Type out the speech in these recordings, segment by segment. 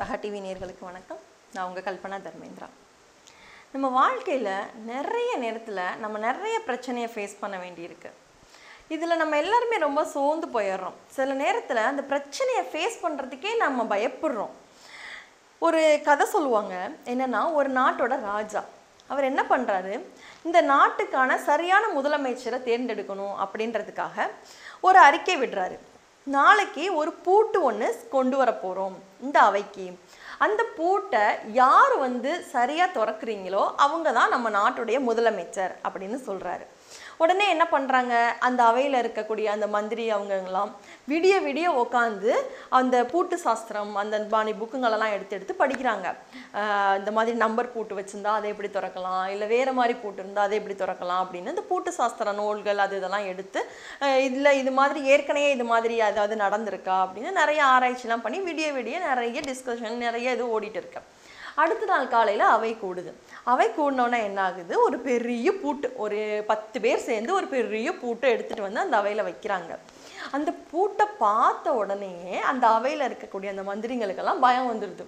சஹா TV நேர்களுக்கு வணக்கம். நான் உங்கள் கல்பனா தர்மேந்திரா. நம்ம வாழ்க்கையில் நிறைய நேரத்தில் நம்ம நிறைய பிரச்சனையை ஃபேஸ் பண்ண வேண்டியிருக்கு. இதில் நம்ம எல்லாருமே ரொம்ப சோர்ந்து போயிடுறோம். சில நேரத்தில் அந்த பிரச்சனையை ஃபேஸ் பண்ணுறதுக்கே நம்ம பயப்படுறோம். ஒரு கதை சொல்லுவாங்க என்னன்னா ஒரு நாட்டோட ராஜா. அவர் என்ன பண்ணுறாரு இந்த நாட்டுக்கான சரியான முதலமைச்சரை தேர்ந்தெடுக்கணும் அப்படின்றதுக்காக ஒரு அறிக்கை விடுறாரு. நாளைக்கு ஒரு பூட்டு ஒன்று கொண்டு வர போகிறோம் இந்த அவைக்கு. அந்த பூட்டை யார் வந்து சரியாக திறக்கிறீங்களோ அவங்க தான் நம்ம நாட்டுடைய முதலமைச்சர் அப்படின்னு சொல்கிறாரு உடனே என்ன பண்ணுறாங்க அந்த அவையில் இருக்கக்கூடிய அந்த மந்திரி அவங்கெல்லாம் விடிய விடிய உட்காந்து அந்த பூட்டு சாஸ்திரம் அந்த பாணி புக்குங்களெல்லாம் எடுத்து எடுத்து படிக்கிறாங்க. இந்த மாதிரி நம்பர் பூட்டு வச்சுருந்தா அதை எப்படி திறக்கலாம்? இல்லை வேறு மாதிரி பூட்டு இருந்தால் அதை எப்படி திறக்கலாம்? அப்படின்னு இந்த பூட்டு சாஸ்திர நூல்கள் அது இதெல்லாம் எடுத்து இதில் இது மாதிரி ஏற்கனவே இது மாதிரி ஏதாவது நடந்திருக்கா? அப்படின்னு நிறைய ஆராய்ச்சிலாம் பண்ணி விடிய விடிய நிறைய டிஸ்கஷன் நிறைய இது ஓடிட்டு இருக்கு. அடுத்த நாள் காலையில் அவை கூடுது. அவை கூடினோன்னே என்ன ஆகுது ஒரு பெரிய பூட்டு ஒரு பத்து பேர் சேர்ந்து ஒரு பெரிய பூட்டை எடுத்துகிட்டு வந்து அந்த அவையில் வைக்கிறாங்க. அந்த பூட்டை பார்த்த உடனே அந்த அவையில் இருக்கக்கூடிய அந்த மந்திரிங்களுக்கெல்லாம் பயம் வந்துடுது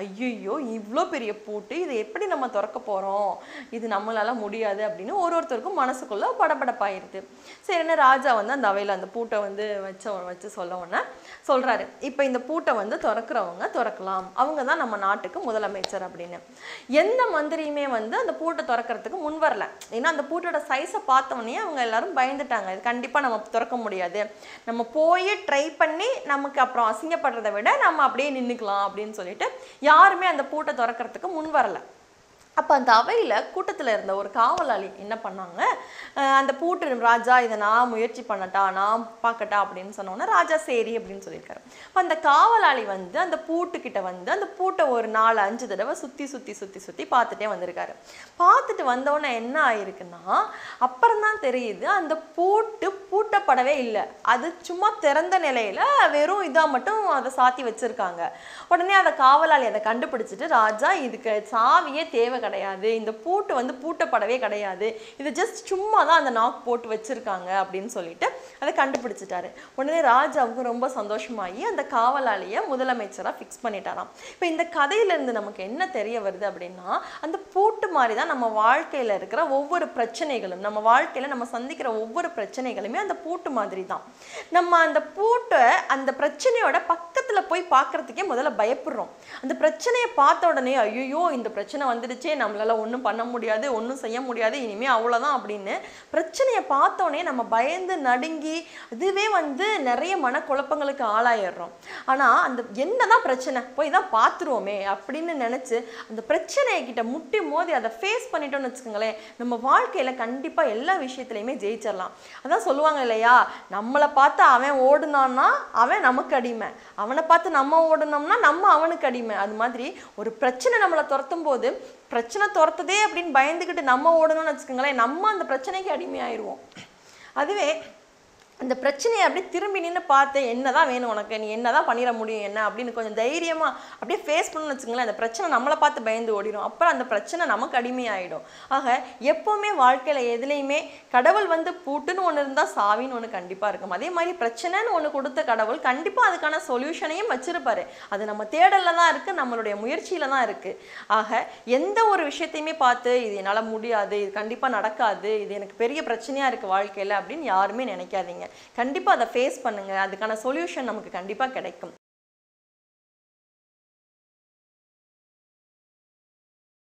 ஐயோ இவ்வளோ பெரிய பூட்டு இதை எப்படி நம்ம திறக்க போகிறோம் இது நம்மளால முடியாது அப்படின்னு ஒரு ஒருத்தருக்கும் மனசுக்குள்ள படபடப்பாயிருது. சரின்னு ராஜா வந்து அந்த அவையில் அந்த பூட்டை வந்து வச்ச வச்சு சொல்ல உடனே சொல்கிறாரு இப்போ இந்த பூட்டை வந்து திறக்கிறவங்க திறக்கலாம். அவங்க தான் நம்ம நாட்டுக்கு முதலமைச்சர். அப்படின்னு. எந்த மந்திரியுமே வந்து அந்த பூட்டை திறக்கிறதுக்கு முன் வரல. ஏன்னா அந்த பூட்டோட சைஸை பார்த்தோன்னே அவங்க எல்லாரும் பயந்துட்டாங்க. இது கண்டிப்பாக நம்ம திறக்க முடியாது. நம்ம போய் ட்ரை பண்ணி நமக்கு அப்புறம் அசிங்கப்படுறதை விட நம்ம அப்படியே நின்றுக்கலாம் அப்படின்னு சொல்லிட்டு யாருமே அந்த பூட்டை திறக்கிறதுக்கு முன் வரலை. அப்போ அந்த அவையில் கூட்டத்தில் இருந்த ஒரு காவலாளி என்ன பண்ணாங்க? அந்த பூட்டு ராஜா இதை நான் முயற்சி பண்ணட்டா நான் பார்க்கட்டா அப்படின்னு சொன்னோன்னே ராஜா சரி அப்படின்னு சொல்லியிருக்காரு. அப்போ அந்த காவலாளி வந்து அந்த பூட்டுக்கிட்ட வந்து அந்த பூட்டை ஒரு நாலு அஞ்சு தடவை சுற்றி சுற்றி சுற்றி சுற்றி பார்த்துட்டே வந்திருக்காரு. பார்த்துட்டு வந்தோடனே என்ன ஆயிருக்குன்னா அப்புறம் தான் தெரியுது அந்த பூட்டு பூட்டப்படவே இல்லை. அது சும்மா திறந்த நிலையில் வெறும் இதாக மட்டும் அதை சாத்தி வச்சுருக்காங்க. உடனே அதை காவலாளி அதை கண்டுபிடிச்சிட்டு ராஜா இதுக்கு சாவியே தேவை கிடையாது. இந்த பூட்டு வந்து பூட்டப்படவே கிடையாது. இது ஜஸ்ட் சும்மா தான் அந்த நாக் போட்டு வச்சிருக்காங்க அப்படின்னு சொல்லிட்டு அதை கண்டுபிடிச்சிட்டாரு. உடனே ராஜாவுக்கு ரொம்ப சந்தோஷமாகி அந்த காவலாளியை முதலமைச்சராக ஃபிக்ஸ் பண்ணிட்டாராம். இப்போ இந்த கதையிலேருந்து நமக்கு என்ன தெரிய வருது அப்படின்னா அந்த பூட்டு மாதிரி தான் நம்ம வாழ்க்கையில் இருக்கிற ஒவ்வொரு பிரச்சனைகளும் நம்ம வாழ்க்கையில் நம்ம சந்திக்கிற ஒவ்வொரு பிரச்சனைகளுமே அந்த பூட்டு மாதிரி தான் நம்ம அந்த பூட்டை அந்த பிரச்சனையோட பக்கத்தில் போய் பார்க்கறதுக்கே முதல்ல பயப்படுறோம். அந்த பிரச்சனையை பார்த்த உடனே ஐயோ இந்த பிரச்சனை வந்துடுச்சே நம்மளால் ஒன்றும் பண்ண முடியாது ஒன்றும் செய்ய முடியாது இனிமேல் அவ்வளோதான் அப்படின்னு பிரச்சனையை பார்த்தோன்னே நம்ம பயந்து நடுங்கி இதுவே வந்து நிறைய மனக்குழப்பங்களுக்கு ஆளாயிடுறோம். ஆனால் அந்த என்ன தான் பிரச்சனை போய் தான் பார்த்துருவோமே அப்படின்னு நினச்சி அந்த பிரச்சனையை கிட்ட முட்டி மோதி அதை ஃபேஸ் பண்ணிட்டோம்னு வச்சுக்கோங்களேன் நம்ம வாழ்க்கையில் கண்டிப்பாக எல்லா விஷயத்துலையுமே ஜெயிச்சிடலாம். அதான் சொல்லுவாங்க இல்லையா நம்மளை பார்த்து அவன் ஓடுனான்னா அவன் நமக்கு அடிமை. அவனை பார்த்து நம்ம ஓடணும்னா நம்ம அவனுக்கு அடிமை. அது மாதிரி ஒரு பிரச்சனை நம்மளை துரத்தும் போது பிரச்சனை துரத்துதே அப்படின்னு பயந்துக்கிட்டு நம்ம ஓடணும்னு வச்சுக்கோங்களேன் நம்ம அந்த பிரச்சனைக்கு அடிமையாயிருவோம். அதுவே அந்த பிரச்சனையை அப்படியே திரும்பி நின்று பார்த்து என்னதான் வேணும் உனக்கு? நீ என்ன தான் பண்ணிட முடியும்? என்ன? அப்படின்னு கொஞ்சம் தைரியமாக அப்படியே ஃபேஸ் பண்ணணும்னு வச்சுங்களேன் அந்த பிரச்சனை நம்மளை பார்த்து பயந்து ஓடிடும் அப்புறம் அந்த பிரச்சனை நமக்கு அடிமையாயிடும். ஆக எப்போவுமே வாழ்க்கையில் எதுலேயுமே கடவுள் வந்து பூட்டுன்னு ஒன்று இருந்தால் சாவின்னு ஒன்று கண்டிப்பாக இருக்கும். அதே மாதிரி பிரச்சனைன்னு ஒன்று கொடுத்த கடவுள் கண்டிப்பாக அதுக்கான சொல்யூஷனையும் வச்சுருப்பாரு. அது நம்ம தேடலில் தான் இருக்குது நம்மளுடைய முயற்சியில் தான் இருக்குது ஆக எந்த ஒரு விஷயத்தையுமே பார்த்து இது என்னால் முடியாது இது கண்டிப்பாக நடக்காது இது எனக்கு பெரிய பிரச்சனையாக இருக்குது வாழ்க்கையில் அப்படின்னு யாருமே நினைக்காதீங்க. கண்டிப்பாக அதை ஃபேஸ் பண்ணுங்கள் அதுக்கான சொல்யூஷன் நமக்கு கண்டிப்பாக கிடைக்கும்.